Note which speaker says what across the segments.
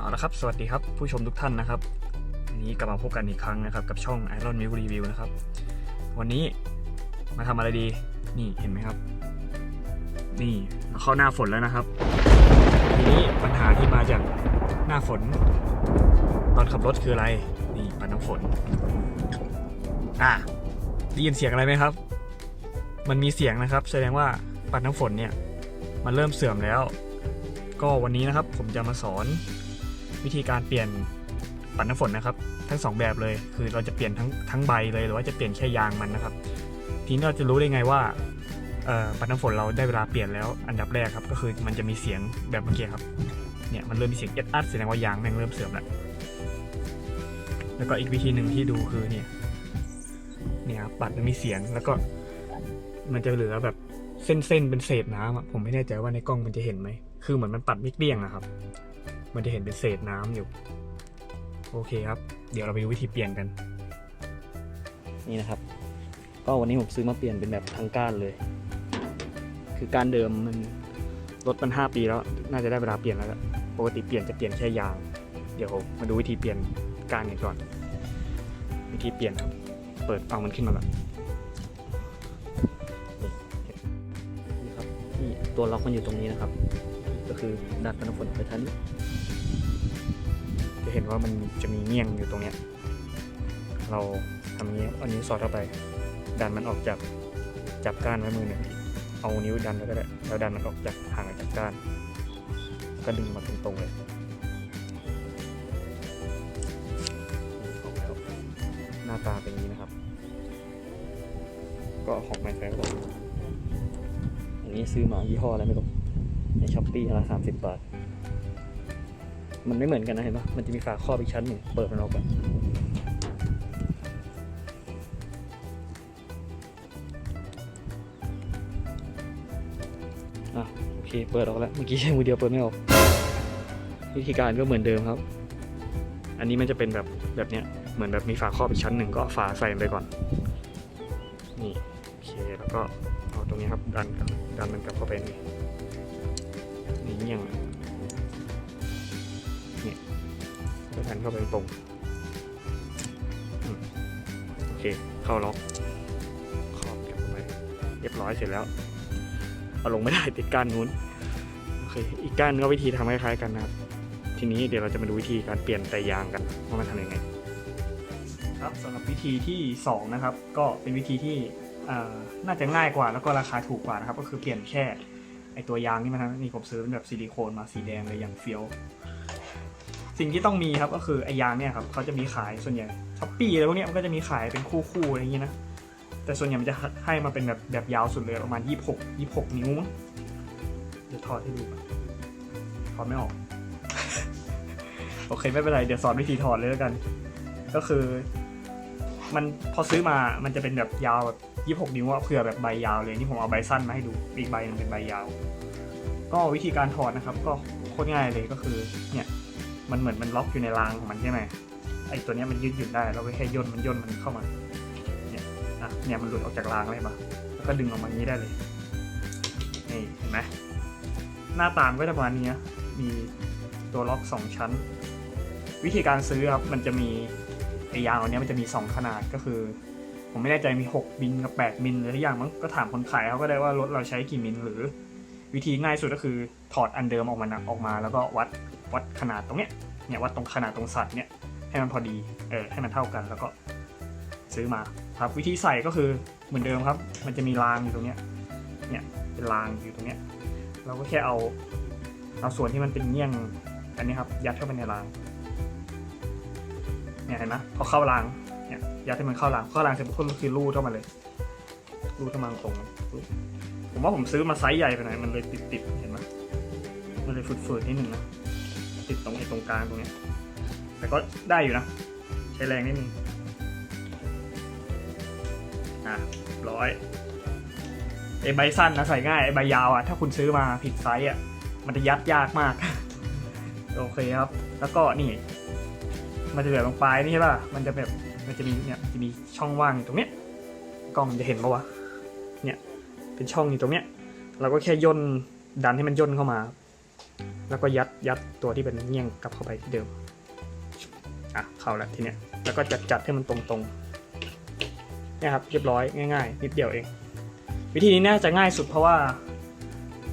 Speaker 1: เอาละครับสวัสดีครับผู้ชมทุกท่านนะครับวันนี้กลับมาพบกันอีกครั้งนะครับ กับช่อง Iron Milk Review นะครับ วันนี้มาทำอะไรดี นี่เห็นไหมครับ นี่เราเข้าหน้าฝนแล้วนะครับ ทีนี้ปัญหาที่มาจากหน้าฝน ตอนขับรถคืออะไร นี่ปัดน้ำฝน อะได้ยินเสียงอะไรไหมครับ มันมีเสียงนะครับ แสดงว่าปัดน้ำฝนเนี่ย มันเริ่มเสื่อมแล้ว ก็วันนี้นะครับผมจะมาสอน วิธีการเปลี่ยนปัดน้ำฝนนะครับ ทั้งสองแบบเลย คือเราจะเปลี่ยนทั้งทั้งใบเลยหรือว่าจะเปลี่ยนแค่ยางมันนะครับ ทีนี้เราจะรู้ได้ไงว่าปัดน้ำฝนเราได้เวลาเปลี่ยนแล้วอันดับแรกครับก็คือมันจะมีเสียงแบบเมื่อกี้ครับเนี่ยมันเริ่มมีเสียงเอ็ดอัดแสดงว่ายางแม่งเริ่มเสื่อมแล้วแล้วก็อีกวิธีหนึ่งที่ดูคือเนี่ยเนี่ยปัดมันมีเสียงแล้วก็มันจะเหลือแบบเส้นๆเป็นเศษน้ำผมไม่แน่ใจว่าในกล้องมันจะเห็นไหมคือเหมือนมันปัดไม่เกลี้ยงอะครับ มันจะเห็นเป็นเศษน้ำอยู่ โอเคครับ เดี๋ยวเราไปดูวิธีเปลี่ยนกัน นี่นะครับ ก็วันนี้ผมซื้อมาเปลี่ยนเป็นแบบทางก้านเลย คือการเดิมมันรถมันห้าปีแล้ว น่าจะได้เวลาเปลี่ยนแล้วปกติเปลี่ยนจะเปลี่ยนแค่ยาง เดี๋ยวมาดูวิธีเปลี่ยนก้านกันก่อน วิธีเปลี่ยนครับ เปิดเอามันขึ้นมาแล้วนี่ครับนี่ตัวล็อกมันอยู่ตรงนี้นะครับ ก็คือดัดปันฝนไปทัน จะเห็นว่ามันจะมีเงี้ยงอยู่ตรงเนี้ย เราทำนี้เอานิ้วสอดเข้าไป ดันมันออกจากจับก้านไว้มือหนึ่งเอานิ้วดันไว้วก็ได้แล้วดันมันออกจากห่างจากก้าน ก็ดึงมาตรงๆเลยหน้าตาเป็นอย่างนี้นะครับ ก็ของแมนแฟร์บอกอันนี้ซื้อมายี่ห้ออะไรไม่รู้ในช้อปปี้ราคาสามสิบบาท มันไม่เหมือนกันนะเห็นปะมันจะมีฝาครอบอีกชั้นหนึ่งเปิดมันออกก่อนอะโอเคเปิดออกแล้วเมื่อกี้ใช้มือเดียวเปิดไม่ออกวิธีการก็เหมือนเดิมครับ อันนี้มันจะเป็นแบบแบบเนี้ยเหมือนแบบมีฝาครอบอีกชั้นหนึ่งก็ฝาใส่ไปก่อนนี่โอเคแล้วก็เอาตรงนี้ครับดันกลับดันมันกลับเข้าไปนี่นี่เงี้ยง ก็ดันเข้าไปตรงโอเค เข้าล็อกขอบเก็บเข้าไป เรียบร้อยเสร็จแล้ว เอาลงไม่ได้ติดก้านนู้น โอเค อีกก้านก็วิธีทำคล้ายๆกันนะครับ ทีนี้เดี๋ยวเราจะมาดูวิธีการเปลี่ยนไตยางกันว่ามันทำยังไง ครับสำหรับวิธีที่ 2 นะครับ ก็เป็นวิธีที่น่าจะง่ายกว่าแล้วก็ราคาถูกกว่านะครับ ก็คือเปลี่ยนแค่ไอตัวยางนี่มันนะนี่ผมซื้อเป็นแบบซิลิโคนมาสีแดงเลยอย่างเฟี้ยว สิ่งที่ต้องมีครับก็คือไอยางเนี่ยครับเขาจะมีขายส่วนใหญ่ช้อปปี้อะไรพวกเนี้ยมันก็จะมีขายเป็นคู่ๆอะไรอย่างงี้นะแต่ส่วนใหญ่มันจะให้มาเป็นแบบแบบยาวสุดเลยประมาณ 26 26 นิ้วมั้งเดี๋ยวถอดให้ดูถอดไม่ออก โอเคไม่เป็นไรเดี๋ยวสอนวิธีถอดเลยแล้วกัน ก็คือ มันพอซื้อมามันจะเป็นแบบยาวแบบ 26 นิ้วอะเผื่อแบบใบยาวเลยนี่ผมเอาใบสั้นมาให้ดูอีกใบนึงเป็นใบยาว ก็วิธีการถอดนะครับ ก็โคตรง่ายเลยก็คือเนี่ย มันเหมือนมันล็อกอยู่ในรางของมันใช่ไหมไอตัวนี้มันยืดหยุ่นได้เราก็แค่ย่นมันย่นมันเข้ามาเนี่ยอะเนี่ยมันหลุดออกจากรางเลยปะแล้วก็ดึงออกมาอย่างนี้ได้เลยนี่เห็นไหมหน้าตามก็จะประมาณนี้มีตัวล็อกสองชั้น วิธีการซื้อครับมันจะมีไอยางอันนี้มันจะมี 2 ขนาดก็คือ ผมไม่แน่ใจมี 6มิลกับ 8 มิลหรือทุกอย่างมั้งก็ถามคนขายเขาก็ได้ว่ารถเราใช้กี่มิลหรือ วิธีง่ายสุดก็คือถอดอันเดิมออกมานะออกมาแล้วก็วัด วัดขนาดตรงเนี้ยเนี่ยวัดตรงขนาดตรงสัตว์เนี่ยให้มันพอดีเออให้มันเท่ากันแล้วก็ซื้อมาครับวิธีใส่ก็คือเหมือนเดิมครับ มันจะมีรางอยู่ตรงเนี้ยเนี่ยเป็นรางอยู่ตรงเนี้ยเราก็แค่เอาเอาส่วนที่มันเป็นเงี้ยงอันนี้ครับยัดเข้าไปในรางเนี่ยเห็นไหมพอเข้ารางเนี่ยยัดให้มันเข้ารางเข้ารางเสร็จปุ๊บก็คือรูดเข้ามาเลยรูดเข้ามาตรงผมว่าผมซื้อมาไซส์ใหญ่ไปหน่อยมันเลยติดติดๆเห็นไหมมันเลยฝืดๆนิดนึงนะ ติดตรงไอ้ตรงกลางตรงเนี้ยแต่ก็ได้อยู่นะ ใช้แรงนิดนึงอะร้อยไอ้ใบสั้นนะใส่ง่ายไอ้ใบยาวอะถ้าคุณซื้อมาผิดไซส์อะมันจะยัดยากมาก โอเคครับ แล้วก็นี่ มันจะเหลือตรงปลายนี่ใช่ป่ะมันจะแบบมันจะมีเนี่ยจะมีช่องว่างอยู่ตรงเนี้ยกล้องจะเห็นปะวะเนี่ยเป็นช่องอยู่ตรงเนี้ย เราก็แค่ย่นดันให้มันย่นเข้ามา แล้วก็ยัดยัดตัวที่เป็นเงี้ยงกลับเข้าไปที่เดิม อะ เข้าแล้วทีเนี้ย แล้วก็จัดจัดให้มันตรงๆเนี่ยครับ เรียบร้อยง่าย ๆ นิดเดียวเอง วิธีนี้น่าจะง่ายสุดเพราะว่า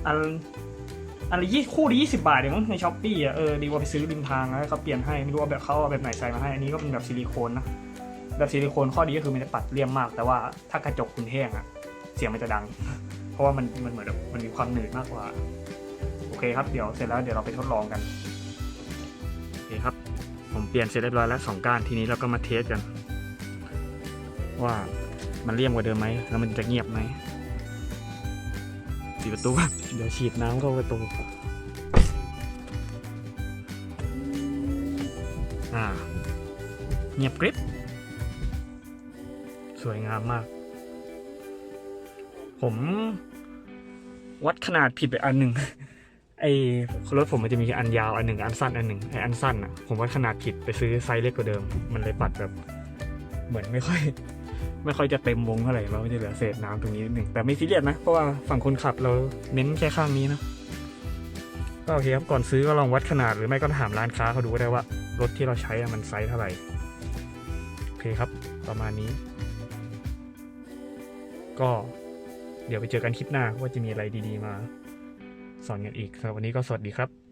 Speaker 1: อันอันละยี่คู่ละยี่สิบาทเองมั้งในช้อปปี้อะเออดีกว่าไปซื้อริมทางแล้วเขาเปลี่ยนให้ไม่รู้ว่าแบบเขาเอาแบบไหนใส่มาให้อันนี้ก็เป็นแบบซิลิโคนนะแบบซิลิโคนข้อดีก็คือมันจะปัดเลี่ยมมาก แต่ว่าถ้ากระจกคุณแห้งอะเสียงมันจะดัง เพราะว่ามันมันเหมือนแบบมันมีความหนืดมากกว่า เคครับเดี๋ยวเสร็จแล้วเดี๋ยวเราไปทดลองกันโอเคครับ ผมเปลี่ยนเสร็จเรียบร้อยแล้วสองก้านทีนี้เราก็มาเทสกัน ว่ามันเลี่ยมกว่าเดิมไหมแล้วมันจะเงียบไหมปิดประตูก่อนเดี๋ยวฉีดน้ำเข้าประตูอ่า เงียบกริบสวยงามมาก ผม วัดขนาดผิดไปอันหนึ่ง ไอ้รถผมมันจะมีอันยาวอันหนึ่งอันสั้นอันหนึ่งไอ้อันสั้นอะผมวัดขนาดผิดไปซื้อไซส์เล็กกว่าเดิม มันเลยปัดแบบ เหมือนไม่ค่อย ไม่ค่อยจะเต็มวงเท่าไหร่เราก็จะเหลือเศษน้ำตรงนี้นิดหนึ่งแต่ไม่ซีเรียสนะ เพราะว่าฝั่งคนขับเราเน้นแค่ข้างนี้นะก็โอเคครับก่อนซื้อก็ลองวัดขนาดหรือไม่ก็ถามร้านค้าเขาดูก็ได้ว่ารถที่เราใช้มันไซส์เท่าไหร่โอเคครับ ประมาณนี้ ก็เดี๋ยวไปเจอกันคลิปหน้าว่าจะมีอะไรดี ๆ มา สอนกันอีกสำหรับวันนี้ก็สวัสดีครับ